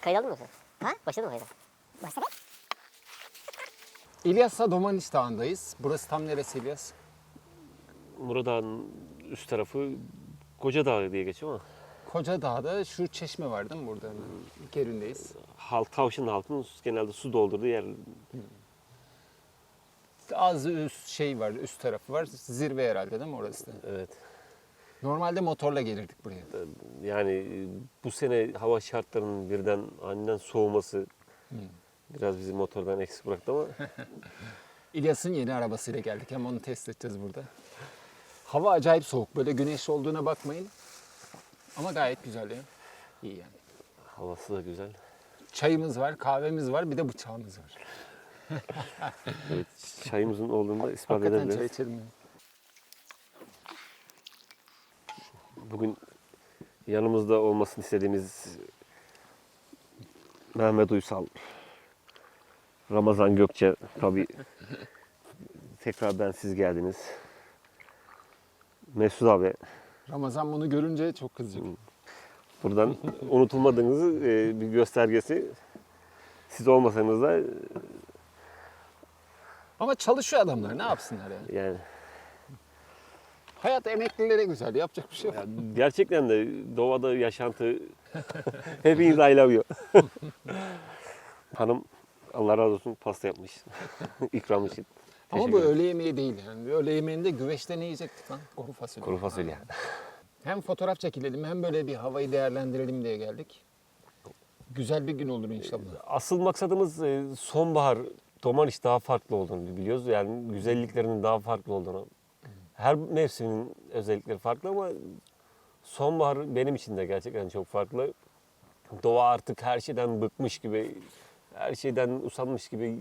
Kayıt aldın mı sen? Ha? Başladın mı kayda? Başladı. İlyas'a Domaniç Dağı'ndayız. Burası tam neresi İlyas? Murat Dağı'nın üst tarafı Koca Dağı diye geçiyor ama Koca Dağ'da şu çeşme var değil mi burada? yerindeyiz. halk, tavşan halkının genelde su doldurduğu yer. Az üst şey var, üst tarafı var. Zirve herhalde değil mi orası da? Evet. Normalde motorla gelirdik buraya. Yani e, bu sene hava şartlarının birden aniden soğuması biraz bizi motordan eksik bıraktı ama İlyas'ın yeni arabasıyla geldik. Hem onu test edeceğiz burada. Hava acayip soğuk. Böyle güneş olduğuna bakmayın. Ama gayet güzel ya. İyi yani. havası da güzel. Çayımız var, kahvemiz var, bir de bıçağımız var. Evet, çayımızın olduğunu da ispat Hakikaten çay edebiliriz. içelim. ya. Bugün yanımızda olmasını istediğimiz Mehmet Uysal, Ramazan Gökçe tabii tekrardan siz geldiniz. Mesut abi Ramazan bunu görünce çok kızacak. buradan unutulmadığınızı e, bir göstergesi. Siz olmasanız da Ama çalışıyor adamlar. Ne yapsınlar yani? yani Hayat emeklilere güzel. Yapacak bir şey yok. ya gerçekten de doğada yaşantı hepiniz I love you. Hanım Allah razı olsun pasta yapmış. İkram için. Ama bu öğle yemeği değil yani. Öğle yemeğinde güveçte ne yiyecektik lan? Kuru fasulye. Kuru fasulye. Hem fotoğraf çekilelim hem böyle bir havayı değerlendirelim diye geldik. Güzel bir gün olur inşallah. Asıl maksadımız e, sonbahar Domaniç daha farklı olduğunu biliyoruz. Yani güzelliklerinin daha farklı olduğunu. Her mevsimin özellikleri farklı ama sonbahar benim için de gerçekten çok farklı. Doğa artık her şeyden bıkmış gibi, her şeyden usanmış gibi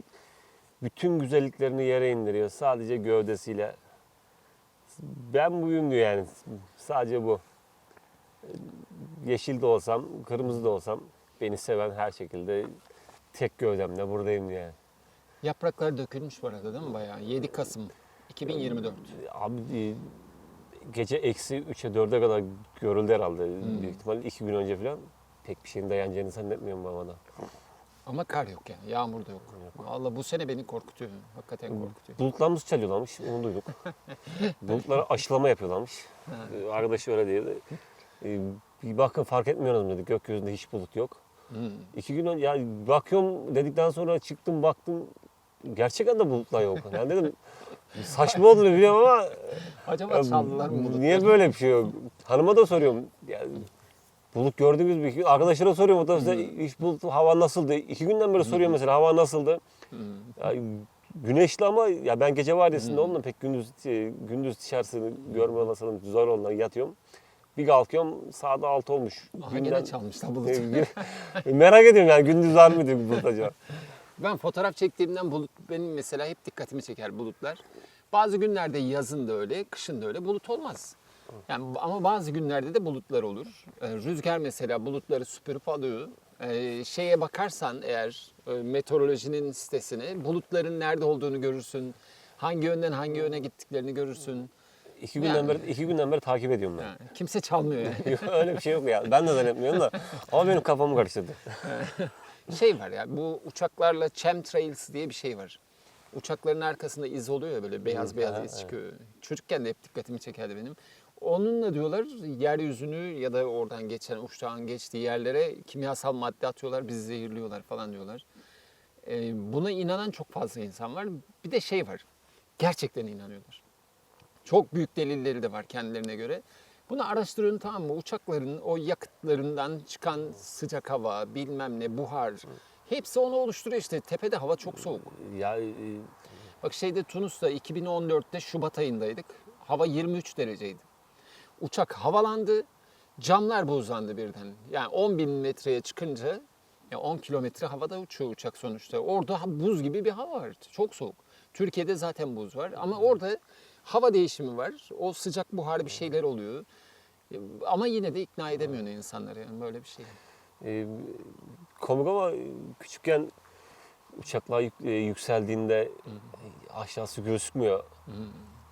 bütün güzelliklerini yere indiriyor sadece gövdesiyle. Ben buyum diyor yani. Sadece bu. Yeşil de olsam, kırmızı da olsam beni seven her şekilde tek gövdemle buradayım yani. Yapraklar dökülmüş bu arada değil mi bayağı? 7 Kasım 2024. Abi e, gece eksi 3'e 4'e kadar görüldü herhalde. Büyük ihtimalle iki gün önce falan. Pek bir şeyin dayanacağını zannetmiyorum havada. Ama kar yok yani. Yağmur da yok. Allah bu sene beni korkutuyor. Hakikaten korkutuyor. Bulutlarımız çalıyorlarmış, onu duyduk. Bulutlara aşılama yapıyorlarmış. Ee, Arkadaş öyle diyordu. Ee, Bir bakın fark etmiyoruz dedik, gökyüzünde hiç bulut yok. Hmm. İki gün önce, yani bakıyorum dedikten sonra çıktım baktım, gerçekten de bulutlar yok. Yani dedim, saçma olduğunu biliyorum ama Acaba ya çaldılar mı bulutları? niye böyle bir şey yok? Hanıma da soruyorum. Yani, bulut gördünüz mü? İki- Arkadaşlara soruyorum otobüste hiç bulut hava nasıldı? İki günden beri soruyorum mesela hava nasıldı? Ya, güneşli ama ya ben gece vardiyasında oldum pek gündüz e, gündüz dışarısını görme olasılığım zor ondan yatıyorum. Bir kalkıyorum sağda altı olmuş. Aha Günden- gene çalmışlar bulut. Merak ediyorum yani gündüz var mı diye bir bulut acaba? Ben fotoğraf çektiğimden bulut benim mesela hep dikkatimi çeker bulutlar. Bazı günlerde yazın da öyle, kışın da öyle bulut olmaz. Yani ama bazı günlerde de bulutlar olur. Ee, rüzgar mesela bulutları süpürüp alıyor. Ee, şeye bakarsan eğer e, meteorolojinin sitesine bulutların nerede olduğunu görürsün. Hangi yönden hangi yöne gittiklerini görürsün. İki günden Yani. beri iki günden beri takip ediyorum ben. Yani kimse çalmıyor yani. Yok, Öyle bir şey yok ya. Ben de zannetmiyorum da. Ama benim kafamı karıştırdı. şey var ya bu uçaklarla chemtrails diye bir şey var. Uçakların arkasında iz oluyor ya böyle beyaz beyaz iz çıkıyor. Çocukken de hep dikkatimi çekerdi benim. Onunla diyorlar yeryüzünü ya da oradan geçen uçağın geçtiği yerlere kimyasal madde atıyorlar, bizi zehirliyorlar falan diyorlar. Ee, buna inanan çok fazla insan var. Bir de şey var, gerçekten inanıyorlar. Çok büyük delilleri de var kendilerine göre. Bunu araştırın tamam mı? Uçakların o yakıtlarından çıkan sıcak hava, bilmem ne, buhar. Hepsi onu oluşturuyor işte. Tepede hava çok soğuk. Ya e, Bak şeyde Tunus'ta 2014'te Şubat ayındaydık. Hava 23 dereceydi. Uçak havalandı. Camlar buzlandı birden. Yani 10 bin metreye çıkınca ya 10 kilometre havada uçuyor uçak sonuçta. Orada buz gibi bir hava var. Çok soğuk. Türkiye'de zaten buz var ama orada hava değişimi var. O sıcak buhar bir şeyler oluyor. Ama yine de ikna edemiyor insanları yani böyle bir şey. e, komik ama küçükken uçaklar yük- e, yükseldiğinde aşağısı gözükmüyor.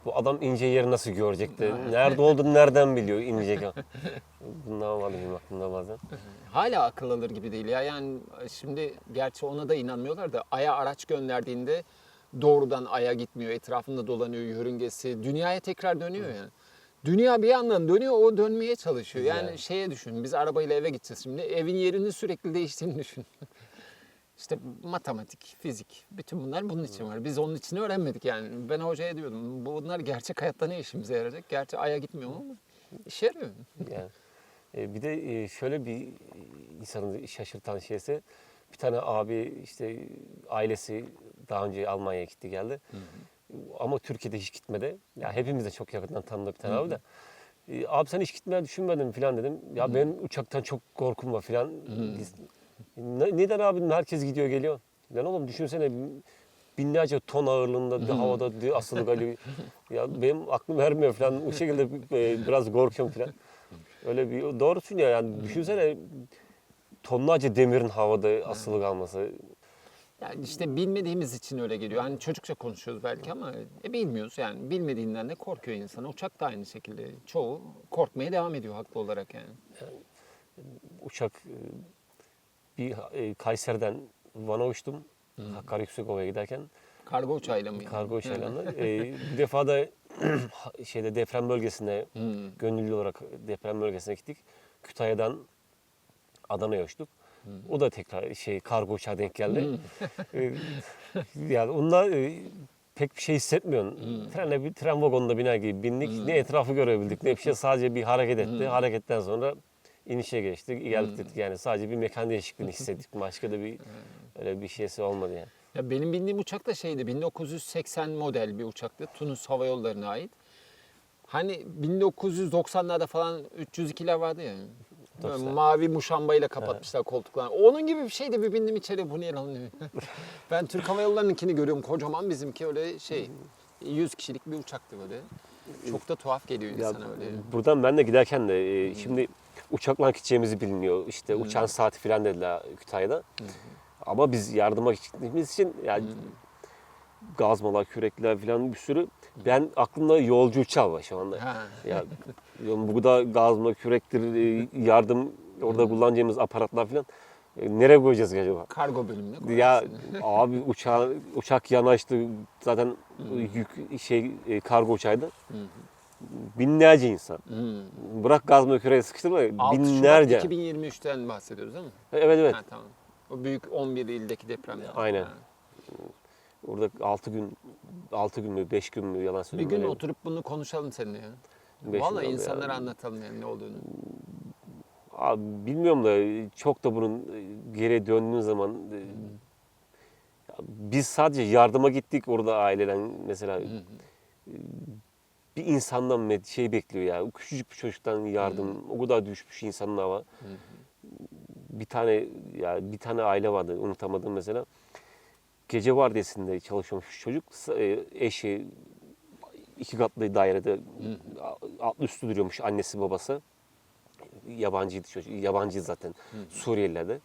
Bu adam ince yeri nasıl görecekti? Nerede olduğunu nereden biliyor inecek? Bundan var benim aklımda bazen. Hala akıl alır gibi değil ya. Yani şimdi gerçi ona da inanmıyorlar da Ay'a araç gönderdiğinde doğrudan Ay'a gitmiyor. Etrafında dolanıyor yörüngesi. Dünyaya tekrar dönüyor yani. Dünya bir yandan dönüyor, o dönmeye çalışıyor. Yani Güzel. şeye düşün, biz arabayla eve gideceğiz şimdi. Evin yerinin sürekli değiştiğini düşün. İşte matematik, fizik, bütün bunlar bunun için var. Biz onun için öğrenmedik yani. Ben hocaya diyordum, bunlar gerçek hayatta ne işimize yarayacak? Gerçi Ay'a gitmiyor ama işe yarıyor. Yani. E, bir de e, şöyle bir insanı şaşırtan şeyse bir tane abi işte ailesi daha önce Almanya'ya gitti geldi. Ama Türkiye'de hiç gitmedi. Ya hepimiz de çok yakından tanıdık bir tane abi de. E, abi sen hiç gitmeyi düşünmedin falan dedim. Ya benim uçaktan çok korkum var falan. Ne- neden abi herkes gidiyor geliyor. Lan oğlum düşünsene binlerce ton ağırlığında bir havada bir asılı kalıyor. ya benim aklım vermiyor falan. O şekilde e, biraz korkuyorum falan. Öyle bir doğrusu ya yani düşünsene tonlarca demirin havada asılı kalması. Yani işte bilmediğimiz için öyle geliyor. Hani çocukça konuşuyoruz belki ama e, bilmiyoruz yani. Bilmediğinden de korkuyor insan. Uçak da aynı şekilde. Çoğu korkmaya devam ediyor haklı olarak yani. Uçak e, bir e, Kayseri'den Van'a uçtum. Hakkari Yüksekova'ya giderken Kargo uçağıyla mı? kargo uçağıyla. e, bir defa da şeyde deprem bölgesine Hmm. gönüllü olarak deprem bölgesine gittik. Kütahya'dan Adana'ya uçtuk. O da tekrar şey kargo uçağı denk geldi. Ee, yani onda e, pek bir şey hissetmiyorsun. Trene bir tren vagonuna biner gibi bindik. Ne etrafı görebildik ne bir şey sadece bir hareket etti. Hareketten sonra inişe geçtik. Geldik dedik. Yani sadece bir mekan değişikliğini hissettik. Başka da bir öyle bir şeysi olmadı yani. Ya benim bindiğim uçak da şeydi 1980 model bir uçaktı. Tunus Hava Yolları'na ait. Hani 1990'larda falan 302'ler vardı ya. Böyle mavi muşambayla kapatmışlar koltuklarını. Onun gibi bir şeydi bir bindim içeri bu ne lan ben Türk Hava Yolları'nınkini görüyorum kocaman bizimki öyle şey 100 kişilik bir uçaktı böyle. Çok da tuhaf geliyor Ya, insana öyle. buradan ben de giderken de e, şimdi uçakla gideceğimizi biliniyor. İşte uçağın saati falan dediler Kütahya'da. Ama biz yardıma gittiğimiz için yani gazmalar, kürekler falan bir sürü. Ben aklımda yolcu uçağı var şu anda. Ha. Ya burada gazma, kürektir, e, yardım, orada kullanacağımız aparatlar falan. E, Nereye koyacağız acaba? Kargo bölümüne koyarsın. Ya abi uçağı, uçak yanaştı zaten yük şey e, kargo uçağıydı. Binlerce insan. Hmm. Bırak gazma küreği sıkıştırma 6 binlerce. Şubat 2023'ten bahsediyoruz değil mi? Evet evet. Ha, tamam. O büyük 11 ildeki depremden. Aynen. Ha. Orada 6 gün 6 gün mü 5 gün mü yalan Bir söyleyeyim. gün öyle. oturup bunu konuşalım seninle ya. Beş Vallahi yıl oldu insanlara ya. anlatalım yani ne olduğunu. Abi bilmiyorum da çok da bunun e, geriye döndüğün zaman ya biz sadece yardıma gittik orada aileden mesela e, bir insandan şey bekliyor ya. O Küçücük bir çocuktan yardım. O kadar düşmüş insanlar var. Bir tane ya bir tane aile vardı unutamadım mesela. Gece vardiyasında çalışıyormuş çocuk. Eşi iki katlı dairede altlı üstü duruyormuş annesi babası. Yabancıydı çocuk. Yabancı zaten Suriyelilerdi.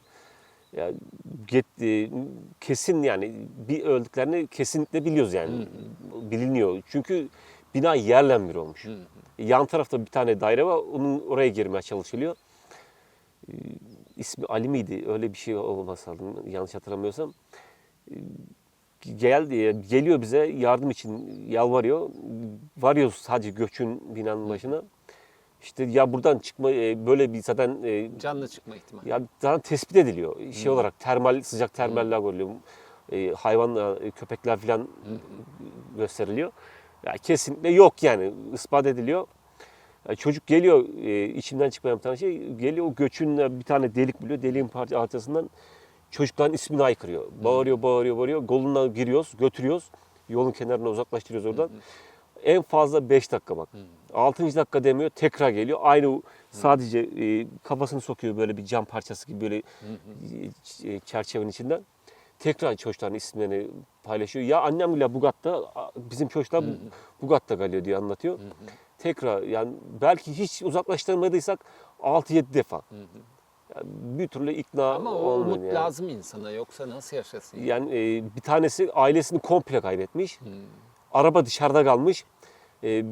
Ya get, e, kesin yani bir öldüklerini kesinlikle biliyoruz yani. Biliniyor. Çünkü bina yerle bir olmuş. Yan tarafta bir tane daire var. Onun oraya girmeye çalışılıyor. Ee, ismi Ali miydi? Öyle bir şey olması lazım. Yanlış hatırlamıyorsam. Ee, Gel diye geliyor bize yardım için yalvarıyor. Varıyoruz sadece göçün binanın başına. İşte ya buradan çıkma e, böyle bir zaten e, Canlı çıkma ihtimali. ya zaten tespit ediliyor. Şey olarak termal sıcak termaller görülüyor. E, hayvanlar, e, köpekler falan gösteriliyor. Ya kesinlikle yok yani ispat ediliyor. Ya çocuk geliyor e, içinden çıkmayan bir tane şey geliyor o göçün bir tane delik buluyor. Deliğin parça arkasından çocukların ismini aykırıyor. Bağırıyor, bağırıyor, bağırıyor. Goluna giriyoruz, götürüyoruz. Yolun kenarına uzaklaştırıyoruz oradan. En fazla 5 dakika bak. 6. dakika demiyor, tekrar geliyor. Aynı sadece e, kafasını sokuyor böyle bir cam parçası gibi böyle e, çerçevenin içinden. Tekrar çocukların isimlerini paylaşıyor. Ya annem bile Bugat'ta, bizim çocuklar Bugat'ta kalıyor diye anlatıyor. Tekrar yani belki hiç uzaklaştırmadıysak 6-7 defa. Yani bir türlü ikna Ama o olmuyor umut yani. lazım insana yoksa nasıl yaşasın? Yani e, bir tanesi ailesini komple kaybetmiş. Hmm. Araba dışarıda kalmış. E,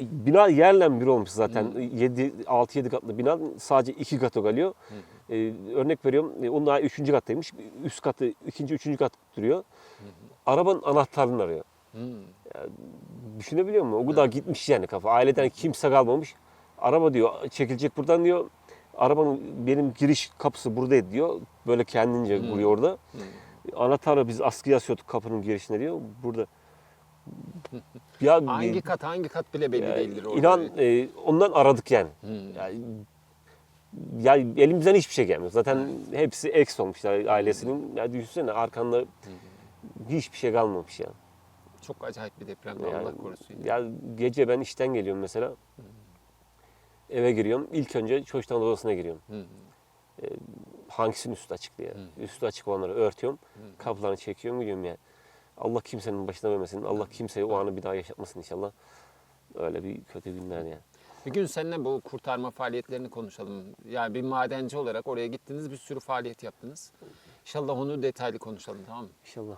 bina yerle bir olmuş zaten. 7 6 7 katlı bina sadece 2 katı kalıyor. E, örnek veriyorum. E, onun daha 3. kattaymış. Üst katı 2. 3. kat duruyor. Arabanın anahtarını arıyor. Hmm. Düşünebiliyor musun? O kadar gitmiş yani kafa. Aileden kimse kalmamış. Araba diyor çekilecek buradan diyor. Arabanın benim giriş kapısı buradaydı diyor. Böyle kendince Hmm. vuruyor orada. Anahtarı biz askıya asıyorduk kapının girişine diyor. Burada. Ya Hangi kat hangi kat bile belli ya, değildir orada. inan e, ondan aradık yani. Hmm. Ya, ya elimizden hiçbir şey gelmiyor. Zaten hepsi ex olmuşlar ailesinin. Ya düşünsene arkanda hiçbir şey kalmamış yani. Çok acayip bir depremdi Yani, Allah korusun. Ya gece ben işten geliyorum mesela. Eve giriyorum. İlk önce çocukların odasına giriyorum. Hı. Hangisinin üstü açık diye. Üstü açık olanları örtüyorum. Kapılarını çekiyorum gidiyorum yani. Allah kimsenin başına vermesin. Allah kimseye o anı bir daha yaşatmasın inşallah. Öyle bir kötü günler yani. Bir gün seninle bu kurtarma faaliyetlerini konuşalım. Yani bir madenci olarak oraya gittiniz bir sürü faaliyet yaptınız. İnşallah onu detaylı konuşalım tamam mı? İnşallah.